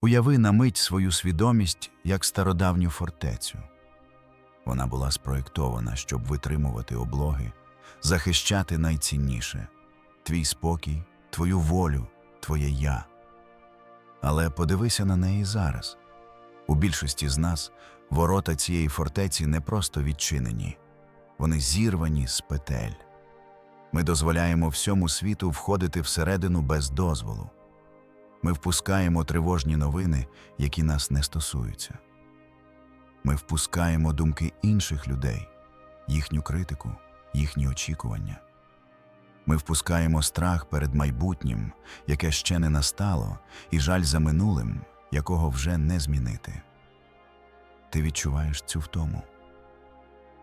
Уяви на мить свою свідомість як стародавню фортецю. Вона була спроєктована, щоб витримувати облоги, захищати найцінніше твій спокій, твою волю, твоє я. Але подивися на неї зараз. У більшості з нас ворота цієї фортеці не просто відчинені, вони зірвані з петель. Ми дозволяємо всьому світу входити всередину без дозволу. Ми впускаємо тривожні новини, які нас не стосуються. Ми впускаємо думки інших людей, їхню критику, їхні очікування. Ми впускаємо страх перед майбутнім, яке ще не настало, і жаль за минулим, якого вже не змінити. Ти відчуваєш цю втому.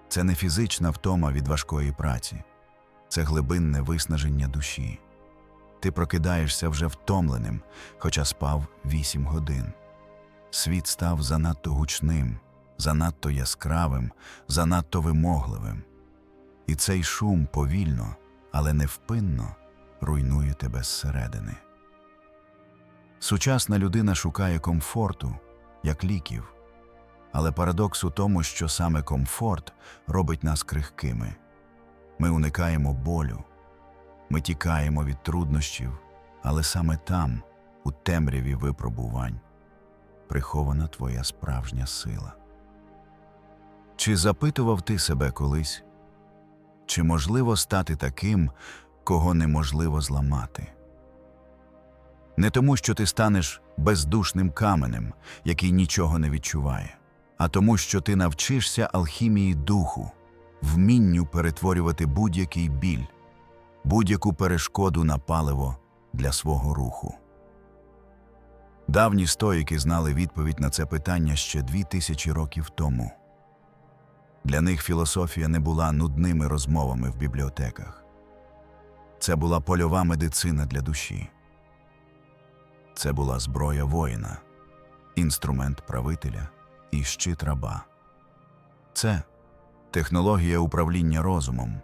Це не фізична втома від важкої праці, це глибинне виснаження душі. Ти прокидаєшся вже втомленим, хоча спав вісім годин. Світ став занадто гучним, занадто яскравим, занадто вимогливим. І цей шум повільно, але невпинно руйнує тебе зсередини. Сучасна людина шукає комфорту, як ліків, але парадокс у тому, що саме комфорт робить нас крихкими. Ми уникаємо болю, ми тікаємо від труднощів, але саме там, у темряві випробувань, прихована твоя справжня сила. Чи запитував ти себе колись, чи можливо стати таким, кого неможливо зламати? Не тому, що ти станеш бездушним каменем, який нічого не відчуває, а тому, що ти навчишся алхімії духу, вмінню перетворювати будь-який біль, будь-яку перешкоду на паливо для свого руху. Давні стоїки знали відповідь на це питання ще дві тисячі років тому. Для них філософія не була нудними розмовами в бібліотеках. Це була польова медицина для душі. Це була зброя воїна, інструмент правителя і щит раба. Це технологія управління розумом,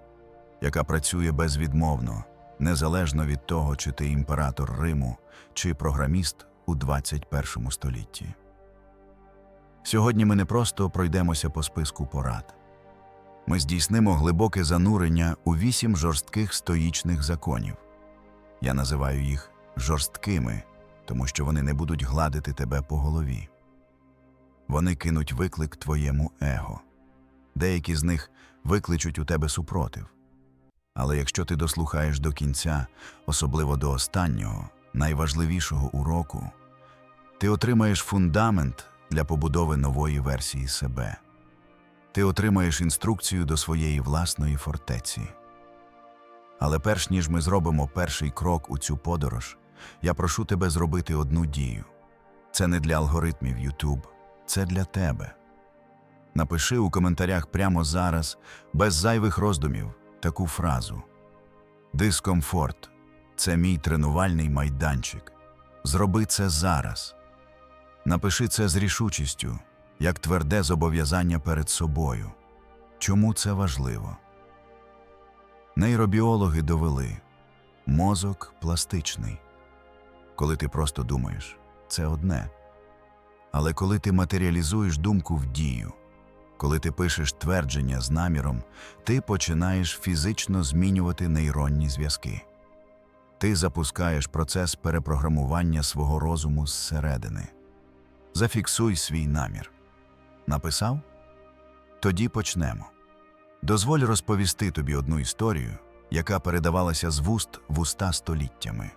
яка працює безвідмовно, незалежно від того, чи ти імператор Риму, чи програміст у 21 столітті. Сьогодні ми не просто пройдемося по списку порад. Ми здійснимо глибоке занурення у вісім жорстких стоїчних законів. Я називаю їх жорсткими, тому що вони не будуть гладити тебе по голові. Вони кинуть виклик твоєму его. Деякі з них викличуть у тебе супротив. Але якщо ти дослухаєш до кінця, особливо до останнього, найважливішого уроку, ти отримаєш фундамент для побудови нової версії себе. Ти отримаєш інструкцію до своєї власної фортеці. Але перш ніж ми зробимо перший крок у цю подорож, я прошу тебе зробити одну дію. Це не для алгоритмів YouTube, це для тебе. Напиши у коментарях прямо зараз, без зайвих роздумів, таку фразу: Дискомфорт це мій тренувальний майданчик. Зроби це зараз. Напиши це з рішучістю, як тверде зобов'язання перед собою. Чому це важливо? Нейробіологи довели мозок пластичний. Коли ти просто думаєш, це одне. Але коли ти матеріалізуєш думку в дію, коли ти пишеш твердження з наміром, ти починаєш фізично змінювати нейронні зв'язки. Ти запускаєш процес перепрограмування свого розуму зсередини. Зафіксуй свій намір. Написав? Тоді почнемо. Дозволь розповісти тобі одну історію, яка передавалася з вуст в уста століттями.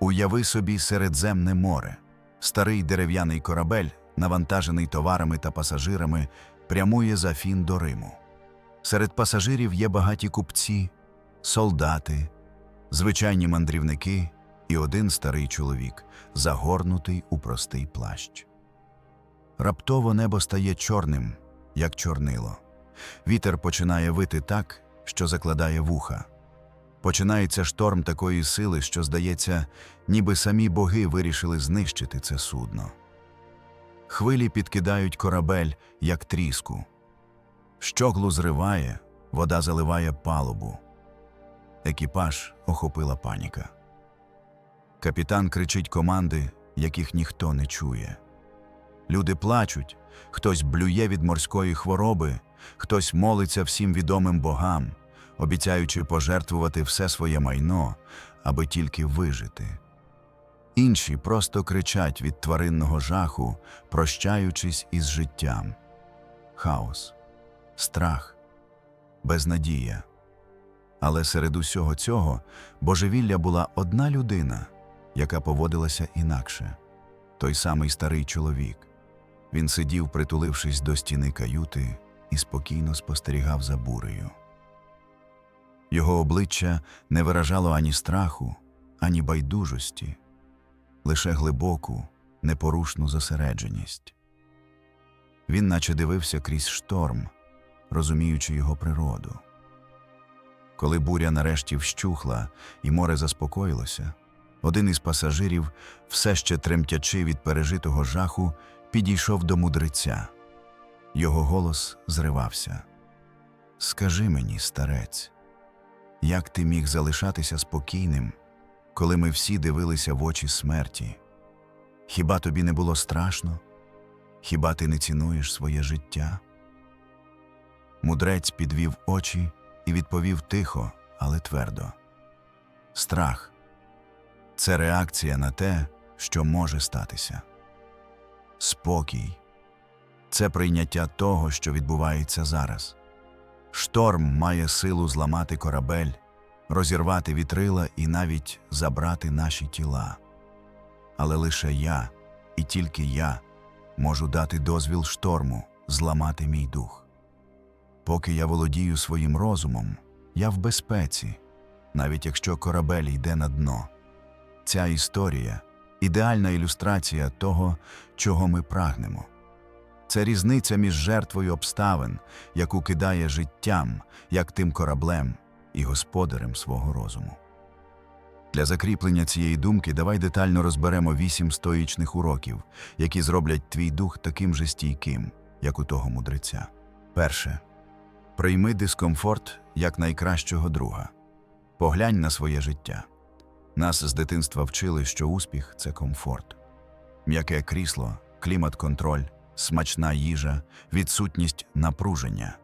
Уяви собі Середземне море, старий дерев'яний корабель, навантажений товарами та пасажирами, прямує за Фін до Риму. Серед пасажирів є багаті купці, солдати, звичайні мандрівники і один старий чоловік, загорнутий у простий плащ. Раптово небо стає чорним, як чорнило. Вітер починає вити так, що закладає вуха. Починається шторм такої сили, що, здається, ніби самі боги вирішили знищити це судно. Хвилі підкидають корабель, як тріску. Щоглу зриває, вода заливає палубу. Екіпаж охопила паніка. Капітан кричить команди, яких ніхто не чує. Люди плачуть, хтось блює від морської хвороби, хтось молиться всім відомим богам, обіцяючи пожертвувати все своє майно, аби тільки вижити. Інші просто кричать від тваринного жаху, прощаючись із життям. Хаос, страх, безнадія. Але серед усього цього божевілля була одна людина, яка поводилася інакше той самий старий чоловік. Він сидів, притулившись до стіни каюти, і спокійно спостерігав за бурею. Його обличчя не виражало ані страху, ані байдужості, лише глибоку, непорушну зосередженість. Він наче дивився крізь шторм, розуміючи його природу. Коли буря нарешті вщухла і море заспокоїлося, один із пасажирів, все ще тремтячи від пережитого жаху, підійшов до мудреця. Його голос зривався. Скажи мені, старець, як ти міг залишатися спокійним, коли ми всі дивилися в очі смерті? Хіба тобі не було страшно? Хіба ти не цінуєш своє життя? Мудрець підвів очі і відповів тихо, але твердо. Страх це реакція на те, що може статися. Спокій це прийняття того, що відбувається зараз. Шторм має силу зламати корабель, розірвати вітрила і навіть забрати наші тіла. Але лише я, і тільки я, можу дати дозвіл шторму зламати мій дух. Поки я володію своїм розумом, я в безпеці, навіть якщо корабель йде на дно. Ця історія ідеальна ілюстрація того, чого ми прагнемо. Це різниця між жертвою обставин, яку кидає життям, як тим кораблем, і господарем свого розуму. Для закріплення цієї думки давай детально розберемо вісім стоїчних уроків, які зроблять твій дух таким же стійким, як у того мудреця. Перше. Прийми дискомфорт як найкращого друга. Поглянь на своє життя. Нас з дитинства вчили, що успіх це комфорт. М'яке крісло, клімат-контроль, смачна їжа, відсутність напруження.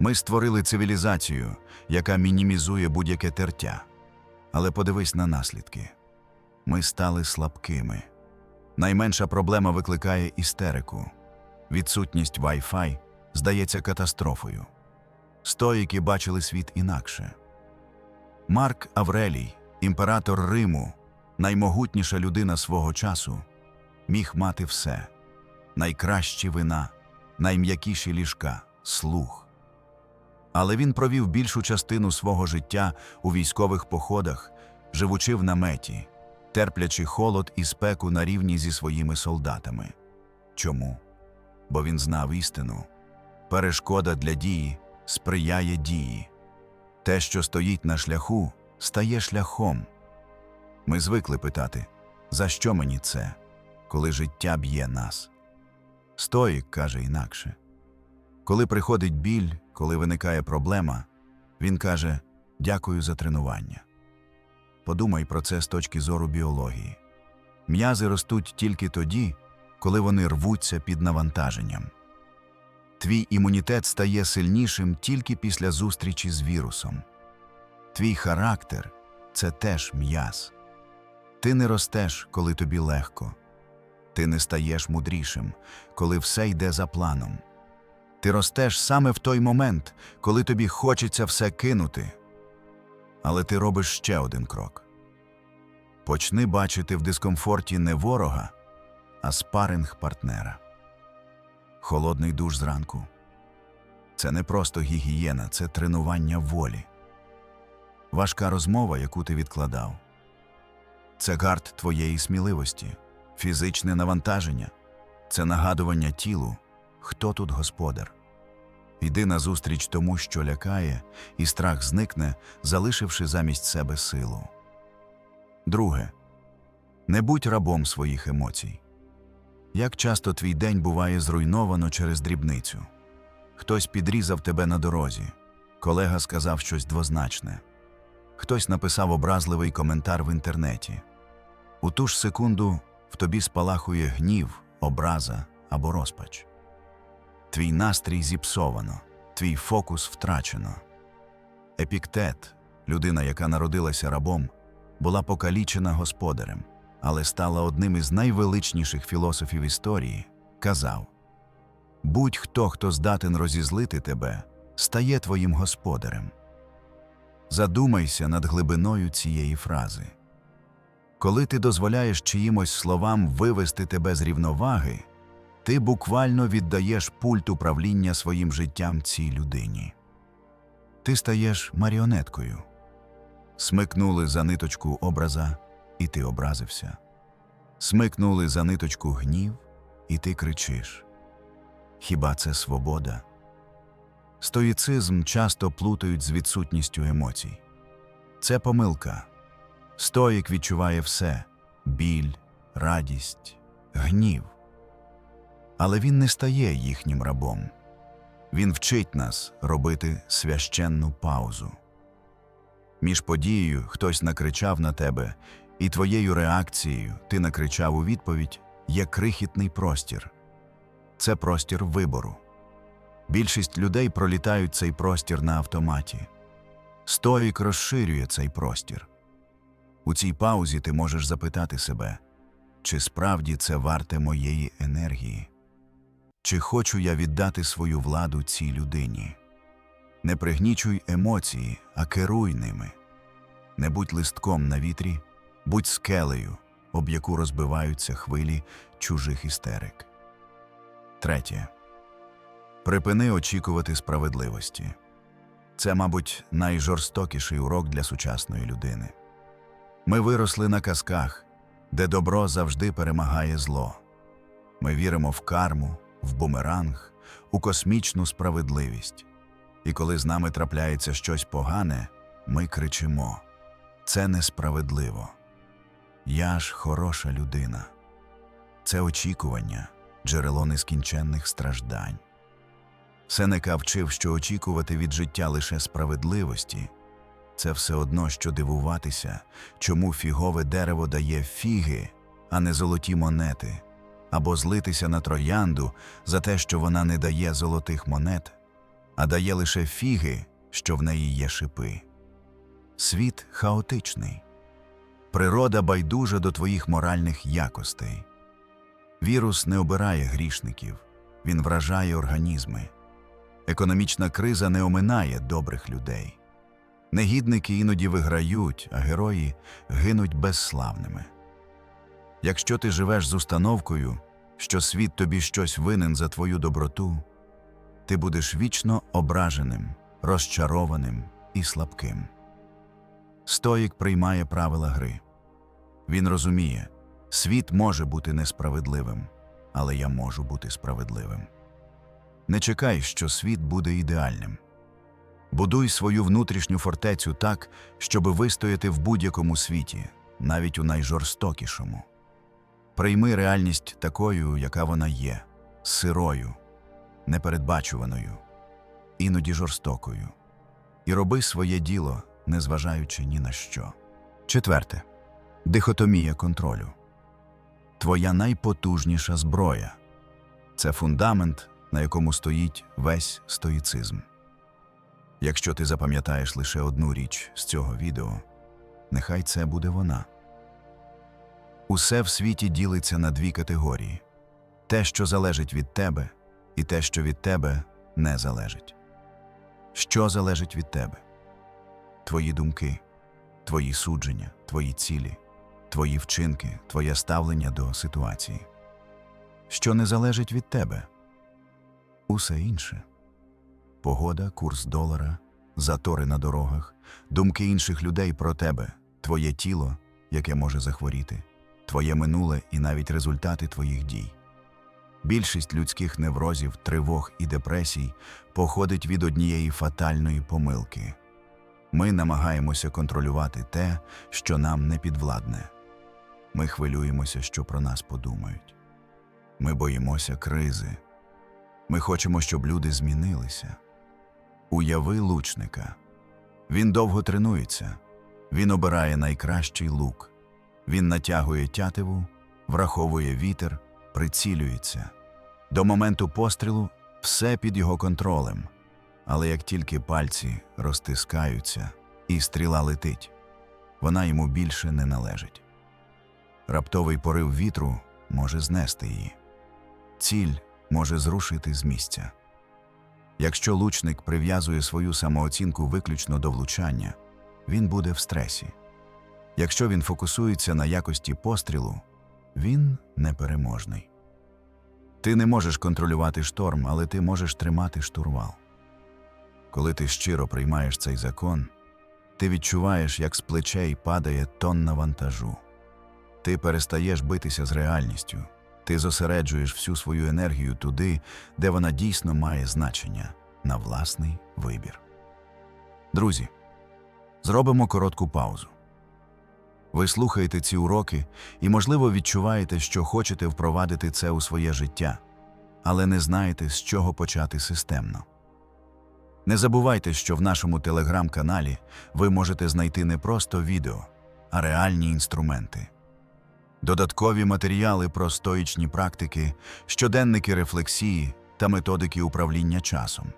Ми створили цивілізацію, яка мінімізує будь-яке тертя. Але подивись на наслідки. Ми стали слабкими. Найменша проблема викликає істерику. Відсутність Wi-Fi здається катастрофою. Стоїки бачили світ інакше. Марк Аврелій, імператор Риму, наймогутніша людина свого часу, міг мати все найкращі вина, найм'якіші ліжка, слух. Але він провів більшу частину свого життя у військових походах, живучи в наметі, терплячи холод і спеку на рівні зі своїми солдатами. Чому? Бо він знав істину. Перешкода для дії сприяє дії. Те, що стоїть на шляху, стає шляхом. Ми звикли питати, за що мені це, коли життя б'є нас? Стоїк каже інакше. Коли приходить біль, коли виникає проблема, він каже Дякую за тренування. Подумай про це з точки зору біології. М'язи ростуть тільки тоді, коли вони рвуться під навантаженням. Твій імунітет стає сильнішим тільки після зустрічі з вірусом. Твій характер це теж м'яз. Ти не ростеш, коли тобі легко. Ти не стаєш мудрішим, коли все йде за планом. Ти ростеш саме в той момент, коли тобі хочеться все кинути. Але ти робиш ще один крок. Почни бачити в дискомфорті не ворога, а спаринг партнера. Холодний душ зранку. Це не просто гігієна, це тренування волі. Важка розмова, яку ти відкладав. Це гард твоєї сміливості, фізичне навантаження, це нагадування тілу, хто тут господар. Йди назустріч тому, що лякає, і страх зникне, залишивши замість себе силу. Друге. Не будь рабом своїх емоцій. Як часто твій день буває зруйновано через дрібницю? Хтось підрізав тебе на дорозі, колега сказав щось двозначне, хтось написав образливий коментар в інтернеті. У ту ж секунду в тобі спалахує гнів, образа або розпач. Твій настрій зіпсовано, твій фокус втрачено. Епіктет, людина, яка народилася рабом, була покалічена господарем, але стала одним із найвеличніших філософів історії, казав Будь-хто, хто здатен розізлити тебе, стає твоїм господарем. Задумайся над глибиною цієї фрази. Коли ти дозволяєш чиїмось словам вивести тебе з рівноваги, ти буквально віддаєш пульт управління своїм життям цій людині. Ти стаєш маріонеткою. Смикнули за ниточку образа, і ти образився. Смикнули за ниточку гнів, і ти кричиш. Хіба це свобода? Стоїцизм часто плутають з відсутністю емоцій. Це помилка. Стоїк відчуває все біль, радість, гнів. Але він не стає їхнім рабом. Він вчить нас робити священну паузу. Між подією хтось накричав на тебе, і твоєю реакцією ти накричав у відповідь є крихітний простір. Це простір вибору. Більшість людей пролітають цей простір на автоматі. Стоїк розширює цей простір. У цій паузі ти можеш запитати себе, чи справді це варте моєї енергії? Чи хочу я віддати свою владу цій людині? Не пригнічуй емоції, а керуй ними. Не будь листком на вітрі, будь скелею, об яку розбиваються хвилі чужих істерик. Третє. Припини очікувати справедливості. Це, мабуть, найжорстокіший урок для сучасної людини. Ми виросли на казках, де добро завжди перемагає зло. Ми віримо в карму, в бумеранг, у космічну справедливість. І коли з нами трапляється щось погане, ми кричимо: це несправедливо. Я ж хороша людина. Це очікування, джерело нескінченних страждань. Сенека вчив, що очікувати від життя лише справедливості це все одно, що дивуватися, чому фігове дерево дає фіги, а не золоті монети, або злитися на троянду за те, що вона не дає золотих монет, а дає лише фіги, що в неї є шипи. Світ хаотичний, природа байдужа до твоїх моральних якостей. Вірус не обирає грішників, він вражає організми. Економічна криза не оминає добрих людей. Негідники іноді виграють, а герої гинуть безславними. Якщо ти живеш з установкою, що світ тобі щось винен за твою доброту, ти будеш вічно ображеним, розчарованим і слабким. Стоїк приймає правила гри. Він розуміє, світ може бути несправедливим, але я можу бути справедливим. Не чекай, що світ буде ідеальним. Будуй свою внутрішню фортецю так, щоби вистояти в будь-якому світі, навіть у найжорстокішому. Прийми реальність такою, яка вона є, сирою, непередбачуваною, іноді жорстокою, і роби своє діло, незважаючи ні на що. Четверте дихотомія контролю. Твоя найпотужніша зброя це фундамент, на якому стоїть весь стоїцизм. Якщо ти запам'ятаєш лише одну річ з цього відео, нехай це буде вона. Усе в світі ділиться на дві категорії: те, що залежить від тебе, і те, що від тебе не залежить. Що залежить від тебе? Твої думки, твої судження, твої цілі, твої вчинки, твоє ставлення до ситуації. Що не залежить від тебе? Усе інше погода, курс долара, затори на дорогах, думки інших людей про тебе, твоє тіло, яке може захворіти, твоє минуле і навіть результати твоїх дій. Більшість людських неврозів, тривог і депресій походить від однієї фатальної помилки. Ми намагаємося контролювати те, що нам не підвладне. Ми хвилюємося, що про нас подумають. Ми боїмося кризи. Ми хочемо, щоб люди змінилися. Уяви лучника. Він довго тренується, він обирає найкращий лук, він натягує тятиву, враховує вітер, прицілюється. До моменту пострілу все під його контролем. Але як тільки пальці розтискаються і стріла летить, вона йому більше не належить. Раптовий порив вітру може знести її. Ціль може зрушити з місця. Якщо лучник прив'язує свою самооцінку виключно до влучання, він буде в стресі. Якщо він фокусується на якості пострілу, він непереможний. Ти не можеш контролювати шторм, але ти можеш тримати штурвал. Коли ти щиро приймаєш цей закон, ти відчуваєш, як з плечей падає тонна вантажу. Ти перестаєш битися з реальністю, ти зосереджуєш всю свою енергію туди, де вона дійсно має значення на власний вибір. Друзі, зробимо коротку паузу. Ви слухаєте ці уроки і, можливо, відчуваєте, що хочете впровадити це у своє життя, але не знаєте, з чого почати системно. Не забувайте, що в нашому телеграм-каналі ви можете знайти не просто відео, а реальні інструменти. Додаткові матеріали про стоїчні практики, щоденники рефлексії та методики управління часом.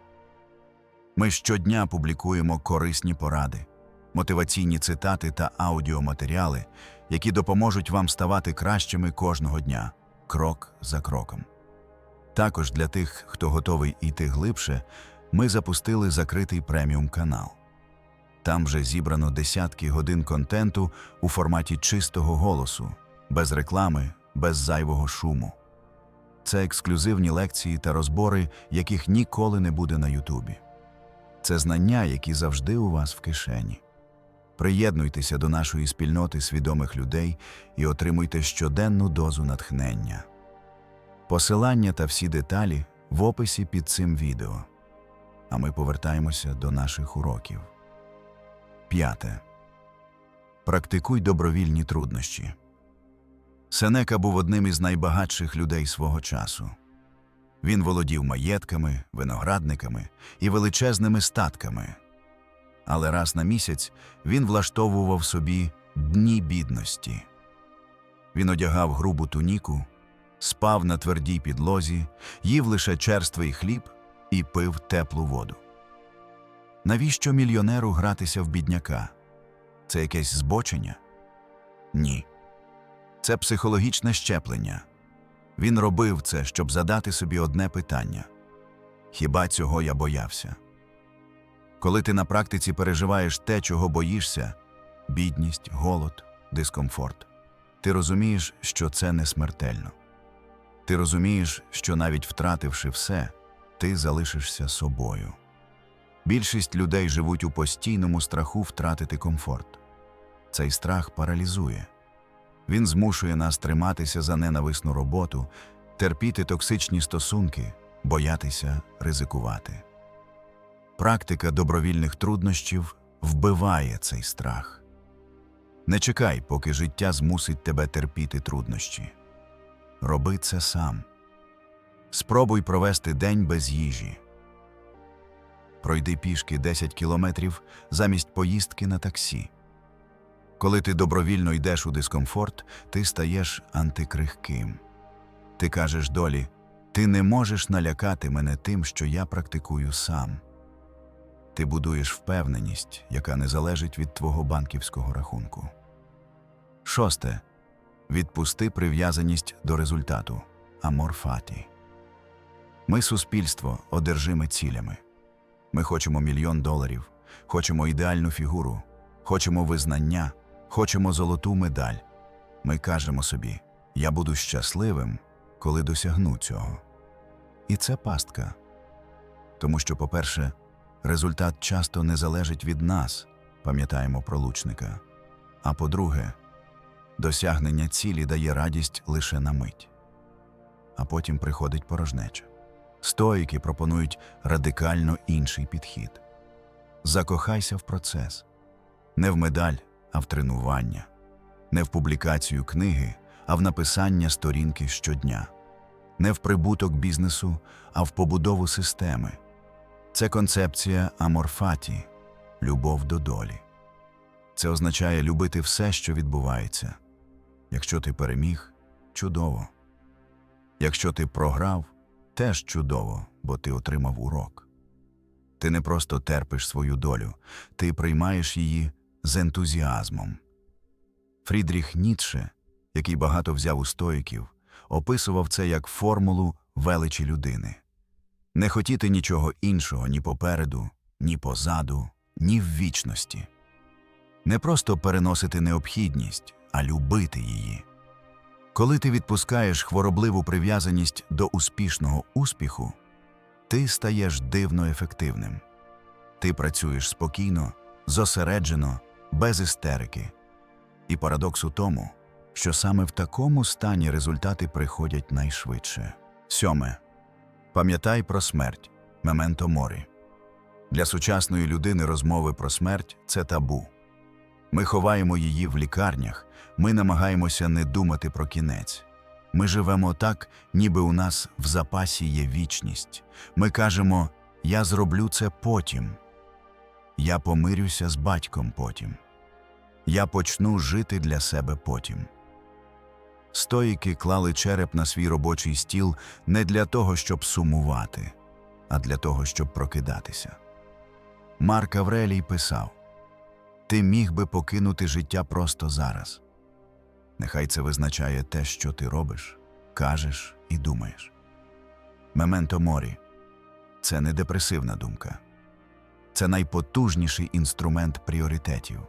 Ми щодня публікуємо корисні поради, мотиваційні цитати та аудіоматеріали, які допоможуть вам ставати кращими кожного дня, крок за кроком. Також для тих, хто готовий йти глибше, ми запустили закритий преміум канал. Там вже зібрано десятки годин контенту у форматі чистого голосу, без реклами, без зайвого шуму. Це ексклюзивні лекції та розбори, яких ніколи не буде на Ютубі. Це знання, які завжди у вас в кишені. Приєднуйтеся до нашої спільноти свідомих людей і отримуйте щоденну дозу натхнення. Посилання та всі деталі в описі під цим відео. А ми повертаємося до наших уроків. П'яте. Практикуй добровільні труднощі. Сенека був одним із найбагатших людей свого часу. Він володів маєтками, виноградниками і величезними статками. Але раз на місяць він влаштовував собі дні бідності. Він одягав грубу туніку, спав на твердій підлозі, їв лише черствий хліб і пив теплу воду. Навіщо мільйонеру гратися в бідняка? Це якесь збочення? Ні. Це психологічне щеплення. Він робив це, щоб задати собі одне питання хіба цього я боявся? Коли ти на практиці переживаєш те, чого боїшся бідність, голод, дискомфорт, ти розумієш, що це не смертельно. Ти розумієш, що навіть втративши все, ти залишишся собою. Більшість людей живуть у постійному страху втратити комфорт. Цей страх паралізує. Він змушує нас триматися за ненависну роботу, терпіти токсичні стосунки, боятися ризикувати. Практика добровільних труднощів вбиває цей страх. Не чекай, поки життя змусить тебе терпіти труднощі. Роби це сам. Спробуй провести день без їжі. Пройди пішки 10 кілометрів замість поїздки на таксі. Коли ти добровільно йдеш у дискомфорт, ти стаєш антикрихким. Ти кажеш долі, ти не можеш налякати мене тим, що я практикую сам. Ти будуєш впевненість, яка не залежить від твого банківського рахунку. Шосте. Відпусти прив'язаність до результату аморфаті. Ми суспільство одержиме цілями. Ми хочемо мільйон доларів, хочемо ідеальну фігуру, хочемо визнання, хочемо золоту медаль. Ми кажемо собі: я буду щасливим, коли досягну цього. І це пастка. Тому що, по-перше, результат часто не залежить від нас, пам'ятаємо про лучника. А по-друге, досягнення цілі дає радість лише на мить. А потім приходить порожнеча. Стоїки пропонують радикально інший підхід. Закохайся в процес не в медаль, а в тренування, не в публікацію книги, а в написання сторінки щодня, не в прибуток бізнесу, а в побудову системи. Це концепція аморфаті любов до долі. Це означає любити все, що відбувається. Якщо ти переміг, чудово. Якщо ти програв, теж чудово, бо ти отримав урок. Ти не просто терпиш свою долю, ти приймаєш її з ентузіазмом. Фрідріх Ніцше, який багато взяв у стоїків, описував це як формулу величі людини не хотіти нічого іншого ні попереду, ні позаду, ні в вічності. Не просто переносити необхідність, а любити її. Коли ти відпускаєш хворобливу прив'язаність до успішного успіху, ти стаєш дивно ефективним. Ти працюєш спокійно, зосереджено, без істерики. І парадокс у тому, що саме в такому стані результати приходять найшвидше. Сьоме. Пам'ятай про смерть мементо морі. Для сучасної людини розмови про смерть це табу. Ми ховаємо її в лікарнях, ми намагаємося не думати про кінець. Ми живемо так, ніби у нас в запасі є вічність. Ми кажемо Я зроблю це потім. Я помирюся з батьком потім. Я почну жити для себе потім. Стоїки клали череп на свій робочий стіл не для того, щоб сумувати, а для того, щоб прокидатися. Марк Аврелій писав Ти міг би покинути життя просто зараз. Нехай це визначає те, що ти робиш, кажеш і думаєш. Мементо морі це не депресивна думка, це найпотужніший інструмент пріоритетів.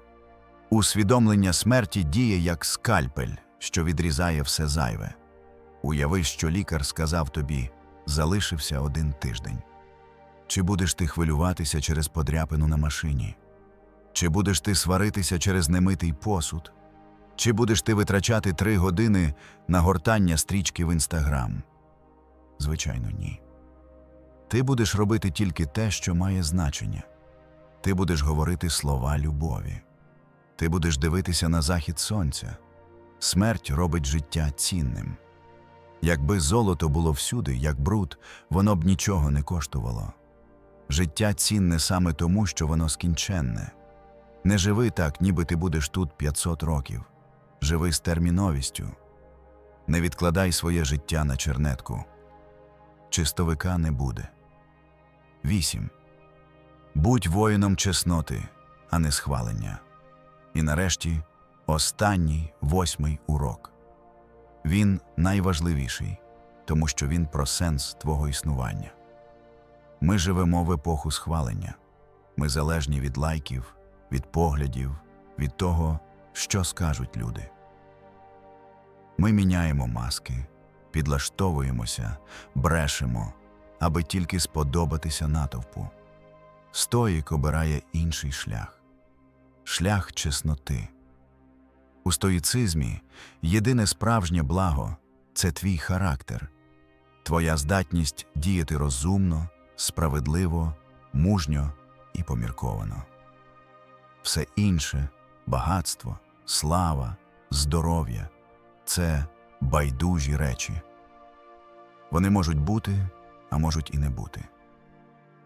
Усвідомлення смерті діє як скальпель, що відрізає все зайве. Уяви, що лікар сказав тобі залишився один тиждень. Чи будеш ти хвилюватися через подряпину на машині? Чи будеш ти сваритися через немитий посуд? Чи будеш ти витрачати три години на гортання стрічки в інстаграм? Звичайно, ні. Ти будеш робити тільки те, що має значення. Ти будеш говорити слова любові. Ти будеш дивитися на захід сонця. Смерть робить життя цінним. Якби золото було всюди, як бруд, воно б нічого не коштувало. Життя цінне саме тому, що воно скінченне. Не живи так, ніби ти будеш тут 500 років. Живи з терміновістю. Не відкладай своє життя на чернетку. Чистовика не буде. 8. Будь воїном чесноти, а не схвалення. І нарешті останній восьмий урок. Він найважливіший, тому що він про сенс твого існування. Ми живемо в епоху схвалення. Ми залежні від лайків, від поглядів, від того, що скажуть люди. Ми міняємо маски, підлаштовуємося, брешемо, аби тільки сподобатися натовпу. Стоїк обирає інший шлях шлях чесноти. У стоїцизмі єдине справжнє благо це твій характер, твоя здатність діяти розумно, справедливо, мужньо і помірковано. Все інше багатство, слава, здоров'я це байдужі речі. Вони можуть бути, а можуть і не бути.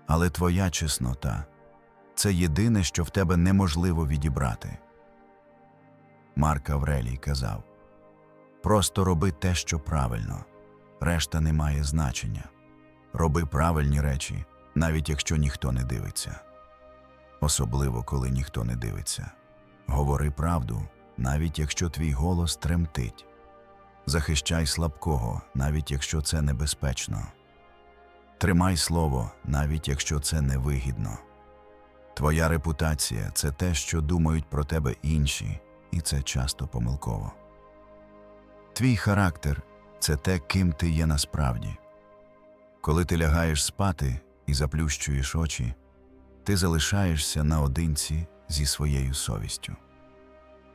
Але твоя чеснота це єдине, що в тебе неможливо відібрати. Марк Аврелій казав Просто роби те, що правильно, решта не має значення. Роби правильні речі, навіть якщо ніхто не дивиться. Особливо, коли ніхто не дивиться. Говори правду, навіть якщо твій голос тремтить. Захищай слабкого, навіть якщо це небезпечно. Тримай слово, навіть якщо це невигідно. Твоя репутація це те, що думають про тебе інші, і це часто помилково. Твій характер це те, ким ти є насправді. Коли ти лягаєш спати і заплющуєш очі, ти залишаєшся наодинці зі своєю совістю.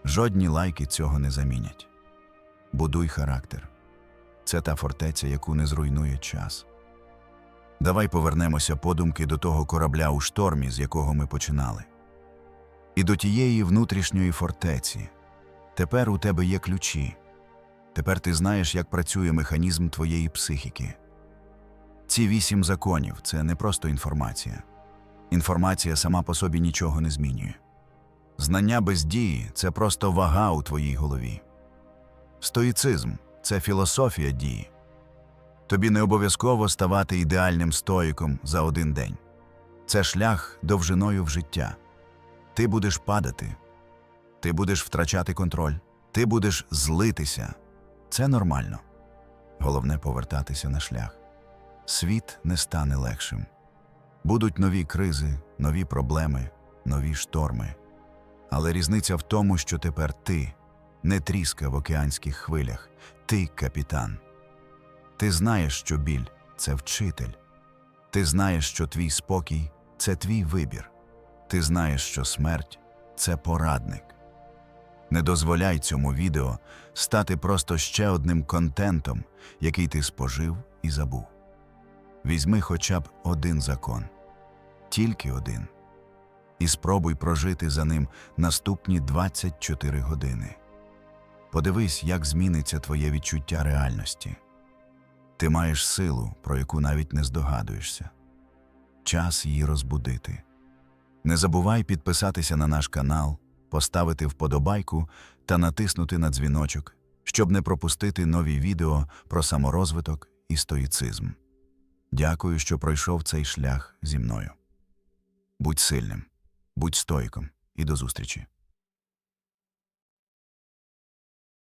Жодні лайки цього не замінять. Будуй характер. Це та фортеця, яку не зруйнує час. Давай повернемося подумки до того корабля у штормі, з якого ми починали. І до тієї внутрішньої фортеці. Тепер у тебе є ключі. Тепер ти знаєш, як працює механізм твоєї психіки. Ці вісім законів це не просто інформація. Інформація сама по собі нічого не змінює. Знання без дії це просто вага у твоїй голові. Стоїцизм це філософія дії. Тобі не обов'язково ставати ідеальним стоїком за один день. Це шлях довжиною в життя. Ти будеш падати, ти будеш втрачати контроль, ти будеш злитися. Це нормально. Головне повертатися на шлях. Світ не стане легшим. Будуть нові кризи, нові проблеми, нові шторми. Але різниця в тому, що тепер ти не тріска в океанських хвилях, ти капітан. Ти знаєш, що біль це вчитель. Ти знаєш, що твій спокій це твій вибір. Ти знаєш, що смерть це порадник. Не дозволяй цьому відео стати просто ще одним контентом, який ти спожив і забув. Візьми хоча б один закон, тільки один, і спробуй прожити за ним наступні 24 години. Подивись, як зміниться твоє відчуття реальності. Ти маєш силу, про яку навіть не здогадуєшся. Час її розбудити. Не забувай підписатися на наш канал, поставити вподобайку та натиснути на дзвіночок, щоб не пропустити нові відео про саморозвиток і стоїцизм. Дякую, що пройшов цей шлях зі мною. Будь сильним, будь стоїком і до зустрічі.